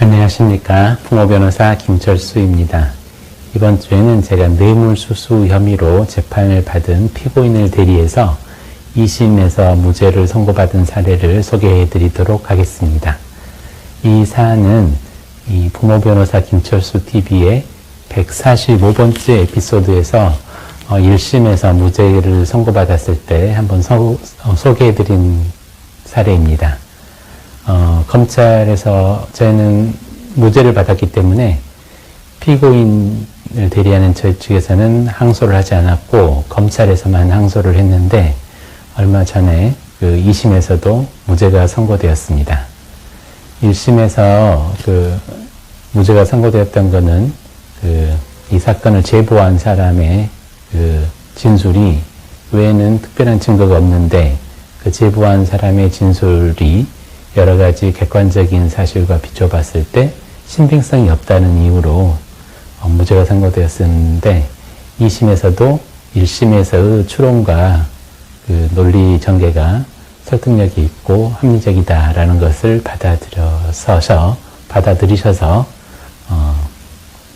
안녕하십니까. 풍호 변호사 김철수입니다. 이번 주에는 제가 뇌물수수 혐의로 재판을 받은 피고인을 대리해서 2심에서 무죄를 선고받은 사례를 소개해 드리도록 하겠습니다. 이 사안은 이 부모 변호사 김철수 TV의 145번째 에피소드에서 어, 1심에서 무죄를 선고받았을 때 한번 소, 어, 소개해 드린 사례입니다. 어, 검찰에서 저희는 무죄를 받았기 때문에 피고인을 대리하는 저희 측에서는 항소를 하지 않았고 검찰에서만 항소를 했는데 얼마 전에 그 2심에서도 무죄가 선고되었습니다. 1심에서 그 무죄가 선고되었던 것은 그 이 사건을 제보한 사람의 그 진술이 외에는 특별한 증거가 없는데 그 제보한 사람의 진술이 여러 가지 객관적인 사실과 비춰봤을 때 신빙성이 없다는 이유로 어, 무죄가 선고되었었는데 2심에서도 1심에서의 추론과 그 논리 전개가 설득력이 있고 합리적이다라는 것을 받아들여서 받아들이셔서 어,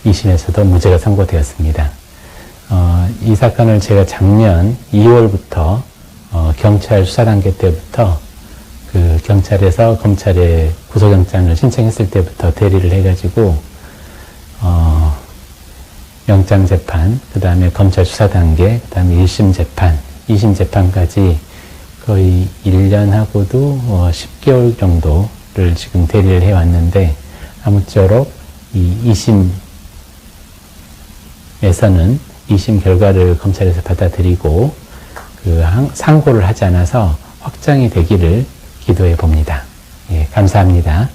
2심에서도 무죄가 선고되었습니다. 어, 이 사건을 제가 작년 2월부터 어, 경찰 수사 단계 때부터 그 경찰에서 검찰에 구속영장을 신청했을 때부터 대리를 해가지고 어, 영장 재판, 그 다음에 검찰 수사 단계, 그 다음에 1심 재판, 2심 재판까지 거의 1년 하고도 어, 10개월 정도를 지금 대리를 해왔는데 아무쪼록 이 2심에서는 2심 결과를 검찰에서 받아들이고 그 상고를 하지 않아서 확정이 되기를 기도해 봅니다. 예, 감사합니다.